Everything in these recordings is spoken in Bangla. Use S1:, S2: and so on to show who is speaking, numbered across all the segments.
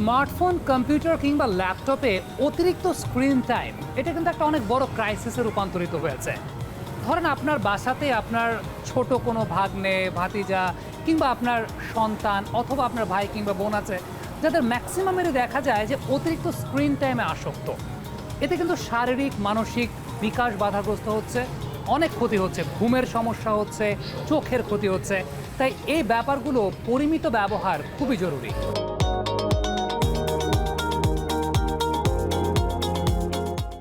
S1: স্মার্টফোন, কম্পিউটার কিংবা ল্যাপটপে অতিরিক্ত স্ক্রিন টাইম, এটা কিন্তু একটা অনেক বড় ক্রাইসিসে রূপান্তরিত হয়েছে। ধরেন আপনার বাসাতে আপনার ছোট কোনো ভাগ্নে, ভাতিজা কিংবা আপনার সন্তান অথবা আপনার ভাই কিংবা বোন আছে, যাদের ম্যাক্সিমামেরই দেখা যায় যে অতিরিক্ত স্ক্রিন টাইমে আসক্ত। এতে কিন্তু শারীরিক, মানসিক বিকাশ বাধাগ্রস্ত হচ্ছে, অনেক ক্ষতি হচ্ছে, ঘুমের সমস্যা হচ্ছে, চোখের ক্ষতি হচ্ছে। তাই এই ব্যাপারগুলো পরিমিত ব্যবহার খুবই জরুরি।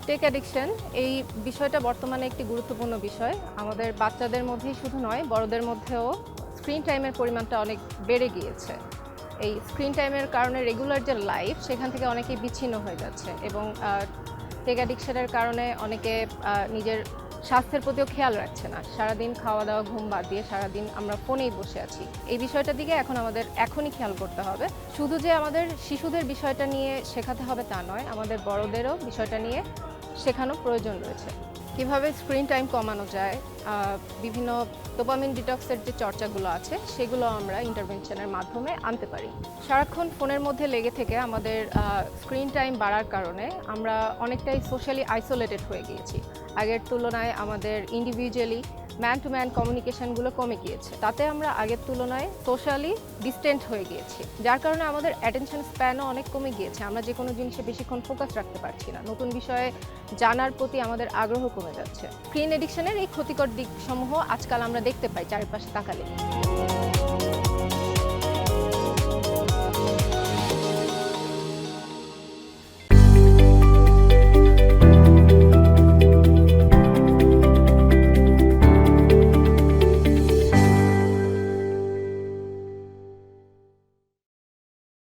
S2: টেক অ্যাডিকশন এই বিষয়টা বর্তমানে একটি গুরুত্বপূর্ণ বিষয়। আমাদের বাচ্চাদের মধ্যেই শুধু নয়, বড়দের মধ্যেও স্ক্রিন টাইমের পরিমাণটা অনেক বেড়ে গিয়েছে। এই স্ক্রিন টাইমের কারণে রেগুলার যে লাইফ সেখান থেকে অনেকেই বিচ্ছিন্ন হয়ে যাচ্ছে এবং টেক অ্যাডিকশনের কারণে অনেকে নিজের স্বাস্থ্যের প্রতিও খেয়াল রাখছে না। সারাদিন খাওয়া দাওয়া, ঘুম বাদ দিয়ে সারাদিন আমরা ফোনেই বসে আছি। এই বিষয়টার দিকে এখন আমাদের এখনই খেয়াল করতে হবে। শুধু যে আমাদের শিশুদের বিষয়টা নিয়ে শেখাতে হবে তা নয়, আমাদের বড়দেরও বিষয়টা নিয়ে শেখানো প্রয়োজন রয়েছে। কীভাবে স্ক্রিন টাইম কমানো যায় বিভিন্ন ডোপামিন ডিটক্সের যে চর্চাগুলো আছে, সেগুলো আমরা ইন্টারভেনশনের মাধ্যমে আনতে পারি। সারাক্ষণ ফোনের মধ্যে লেগে থেকে আমাদের স্ক্রিন টাইম বাড়ার কারণে আমরা অনেকটাই সোশ্যালি আইসোলেটেড হয়ে গিয়েছি। আগের তুলনায় আমাদের ইন্ডিভিজুয়ালি ম্যান টু ম্যান কমিউনিকেশনগুলো কমে গিয়েছে। তাতে আমরা আগের তুলনায় সোশ্যালি ডিস্টেন্ট হয়ে গিয়েছি। যার কারণে আমাদের অ্যাটেনশন স্প্যানও অনেক কমে গিয়েছে। আমরা যে কোনো জিনিসে বেশিক্ষণ ফোকাস রাখতে পারছি না। নতুন বিষয়ে জানার প্রতি আমাদের আগ্রহ কমে যাচ্ছে। স্ক্রিন এডিকশনের এই ক্ষতিকর দিকসমূহ আজকাল আমরা দেখতে পাই চারিপাশে তাকালে